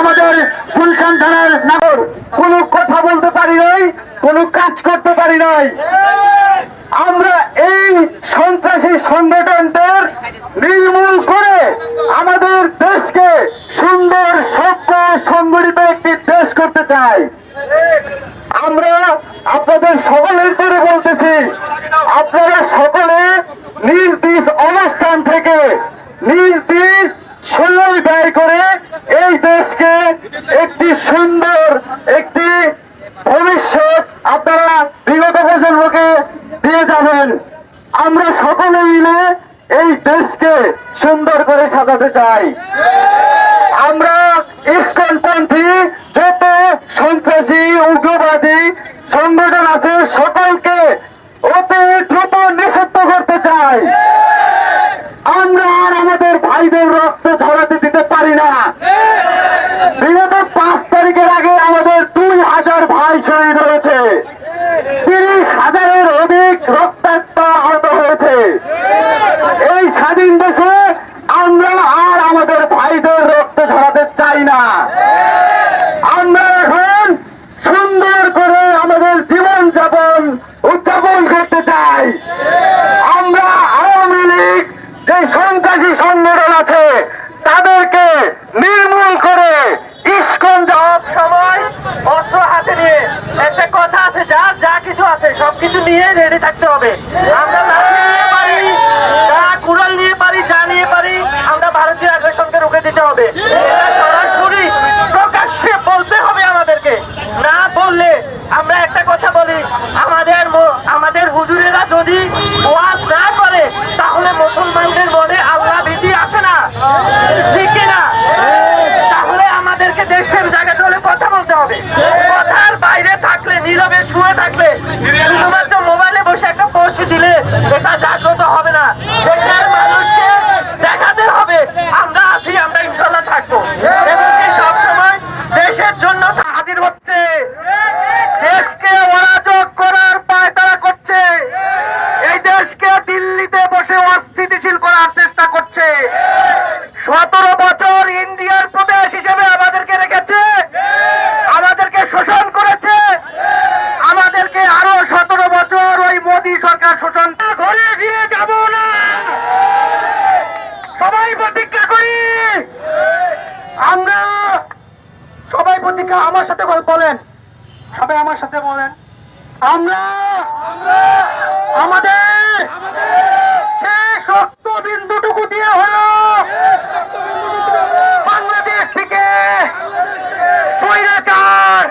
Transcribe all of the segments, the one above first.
আমাদের গুলশান থানার নাগর। কোনো কথা বলতে পারি নাই, কোনো কাজ করতে পারি নাই। আমরা এই সন্ত্রাসী সংগঠনদের নির্মূল করে আমাদের দেশকে সুন্দর সভ্য সংগঠিত একটি দেশ করতে চাই। আমরা আপনাদের সকলের করে বলতেছি, আপনারা সকলে নিজ নিজ অবস্থান থেকে, নিজ নিজ সময় ব্যয় করে এই দেশকে একটি সুন্দর একটি ভবিষ্যৎ আপনারা বিগত প্রজন্মকে দিয়ে যাবেন। আমরা সকলে মিলে এই দেশকে সুন্দর করে সাজাতে চাই। আমরা ইস্কনপন্থী যত সন্ত্রাসী উগ্রবাদী সংগঠন আছে সকলকে অতি দ্রুত নিষিদ্ধ করতে চাই আমরা আর আমাদের ভাইদের রক্ত ঝরাতে দিতে পারি না বিগত পাঁচ তারিখের আগে আমাদের দুই হাজার ভাই শহীদ হয়েছে তিরিশ হাজারের অধিক রক্তাক্ত আহত হয়েছে এই স্বাধীন দেশে আমরা আর ভাইদের রক্ত ঝরাতে চাই না। আমরা এখন সুন্দর করে আমাদের জীবন যাপন উদযাপন করতে চাই। আমরা আওয়ামী লীগ যে সন্ত্রাসী সংগঠন আছে, তাদেরকে নির্মূল করে ইস্কন সব সময় অস্ত্র হাতে নিয়ে একটা কথা আছে, যার যা কিছু আছে, সবকিছু নিয়ে রেডি থাকতে হবে। আমরা যদি সতেরো বছর ইন্ডিয়ার প্রদেশ হিসেবে আমাদেরকে রেখেছে। আমাদেরকে শোষণ করেছে। আমাদেরকে আরও সতেরো বছর ওই মোদী সরকার শোষণ ঘরে ফিরে যাব না। সবাই প্রতিজ্ঞা করি। আমরা সবাই প্রতিজ্ঞা, আমার সাথে বলেন। সবাই আমার সাথে বলেন। আমরা, আমাদের শেষ রক্ত বিন্দুটুকু দিয়ে হলো বাংলাদেশ থেকে স্বৈরাচার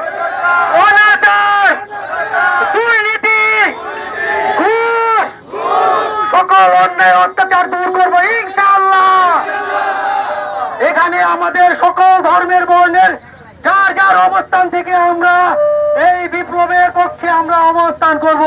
অনাচার। দুর্নীতি, ঘুষ। সকল অন্যায় অত্যাচার দূর করব ইনশাল্লাহ এখানে আমাদের সকল ধর্মের বর্ণের যার যার অবস্থান থেকে আমরা এই বিপ্লবের পক্ষে আমরা অবস্থান করব।